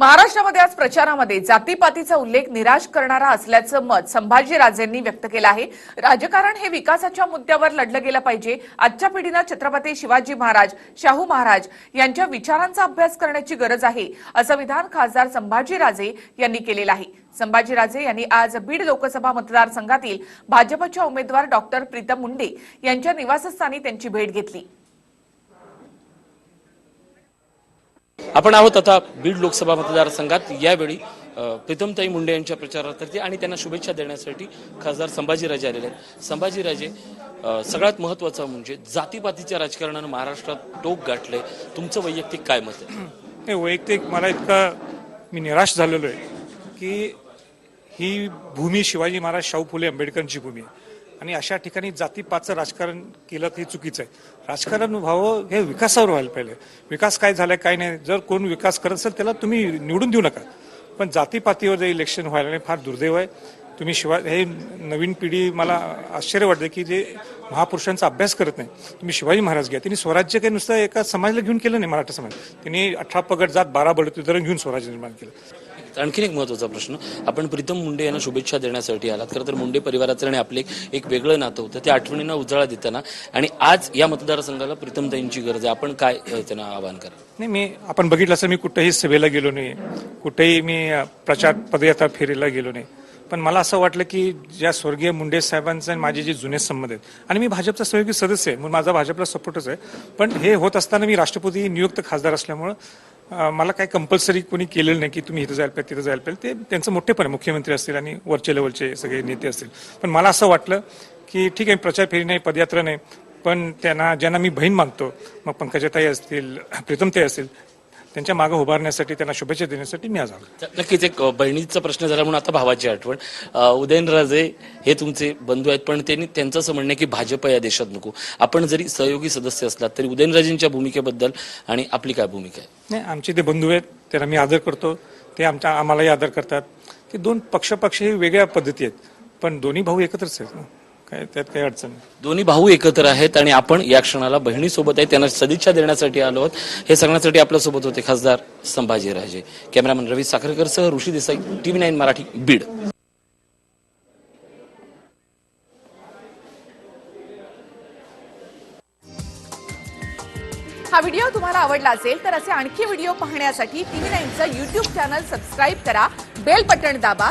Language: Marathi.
महाराष्ट्रामध्ये आज प्रचारामध्ये जातीपातीचा उल्लेख निराश करणारा असल्याचं मत संभाजीराजेंनी व्यक्त केलं आहे. राजकारण हे विकासाच्या मुद्द्यावर लढलं गेलं पाहिजे. आजच्या पिढीनं छत्रपती शिवाजी महाराज शाहू महाराज यांच्या विचारांचा अभ्यास करण्याची गरज आहे असं विधान खासदार संभाजीराजे यांनी केलेलं आहे. संभाजीराजे यांनी आज बीड लोकसभा मतदारसंघातील भाजपच्या उमेदवार डॉक्टर प्रीतम मुंडे यांच्या निवासस्थानी त्यांची भेट घेतली. आपण आहोत आता बीड लोकसभा मतदारसंघात. यावेळी प्रीतमताई मुंडे यांच्या प्रचारार्थी आणि त्यांना शुभेच्छा देण्यासाठी खासदार संभाजीराजे आलेले आहेत. संभाजीराजे सगळ्यात महत्वाचं म्हणजे जातीपातीच्या राजकारणानं महाराष्ट्रात टोक गाठलंय तुमचं वैयक्तिक काय मत आहे? नाही वैयक्तिक मला इतका मी निराश झालेलो आहे की ही भूमी शिवाजी महाराज शाहू फुले आंबेडकरांची भूमी आहे. आणि अशा ठिकाणी जातीपातचं राजकारण केलं हे चुकीचं आहे. राजकारण व्हावं हे विकासावर व्हायला पाहिजे. विकास काय झालाय काय नाही जर कोण विकास करत असेल त्याला तुम्ही निवडून देऊ नका. पण जातीपातीवर जे इलेक्शन व्हायला नाही फार दुर्दैव आहे. तुम्ही शिवा हे नवीन पिढी मला आश्चर्य वाटतं की जे महापुरुषांचा अभ्यास करत नाही तुम्ही शिवाजी महाराज घ्या. त्यांनी स्वराज्य काही नुसतं एका समाजाला घेऊन केलं नाही मराठा समाज. त्यांनी अठरा पगड जात बारा बडतुदरण घेऊन स्वराज्य निर्माण केलं. आणखीन एक महत्त्वाचा प्रश्न आपण प्रीतम मुंडे यांना शुभेच्छा देण्यासाठी आलात. खरं तर मुंडे परिवाराचं आणि आपले एक वेगळं नातं होतं त्या आठवणींना उजाळा देताना. आणि आज या मतदारसंघाला प्रीतमताईंची गरज आहे. आपण काय त्यांना आवाहन करा नाही मी आपण बघितलं असं मी कुठेही सभेला गेलो नाही. कुठेही मी प्रचार पदयात्रा फेरीला गेलो नाही. पण मला असं वाटलं की ज्या स्वर्गीय मुंडे साहेबांचे आणि माझे जे जुने संबंध आहेत आणि मी भाजपचा सहयोगी सदस्य आहे म्हणून माझा भाजपला सपोर्टच आहे पण हे होत असताना मी राष्ट्रपती नियुक्त खासदार असल्यामुळं मला काही कंपल्सरी कोणी केलेलं नाही की तुम्ही इथं जायला पाहिजे तिथं जायला पाहिजे. ते त्यांचं मोठेपण आहे मुख्यमंत्री असतील आणि वरचे लेवलचे सगळे नेते असतील. पण मला असं वाटलं की ठीक आहे प्रचार फेरी नाही पदयात्रा नाही पण त्यांना ज्यांना मी बहीण मानतो मग पंकजाताई असतील प्रीतमताई असतील त्यांच्या मागे उभारण्यासाठी त्यांना शुभेच्छा देण्यासाठी मी आज आलो. नक्कीच एक बहिणीचा प्रश्न झाला म्हणून आता भावाची आठवण. उदयनराजे हे तुमचे बंधू आहेत पण त्यांनी त्यांचं असं म्हणणं आहे की भाजप या देशात नको. आपण जरी सहयोगी सदस्य असलात तरी उदयनराजेंच्या भूमिकेबद्दल आणि आपली काय भूमिका आहे? नाही आमचे ते बंधू आहेत त्यांना मी आदर करतो. ते आमच्या आम्हालाही आदर करतात. ते दोन पक्ष पक्ष हे वेगळ्या पद्धती आहेत. पण दोन्ही भाऊ एकत्रच आहेत ना. काय त्यात काही अडचण नाही. दोन्ही भाऊ एकत्र आहेत आणि आपण या क्षणाला बहिणीसोबत आहे त्यांना सदिच्छा देण्यासाठी आलो आहोत. हे सांगण्यासाठी आपल्यासोबत होते खासदार संभाजीराजे. कॅमेरामन रवी साखरेकर सह ऋषी देसाई टीव्ही नाईन मराठी बीड. हा व्हिडिओ तुम्हाला आवडला असेल तर असे आणखी व्हिडिओ पाहण्यासाठी टीव्ही नाईनचं युट्यूब चॅनल सबस्क्राईब करा बेल बटण दाबा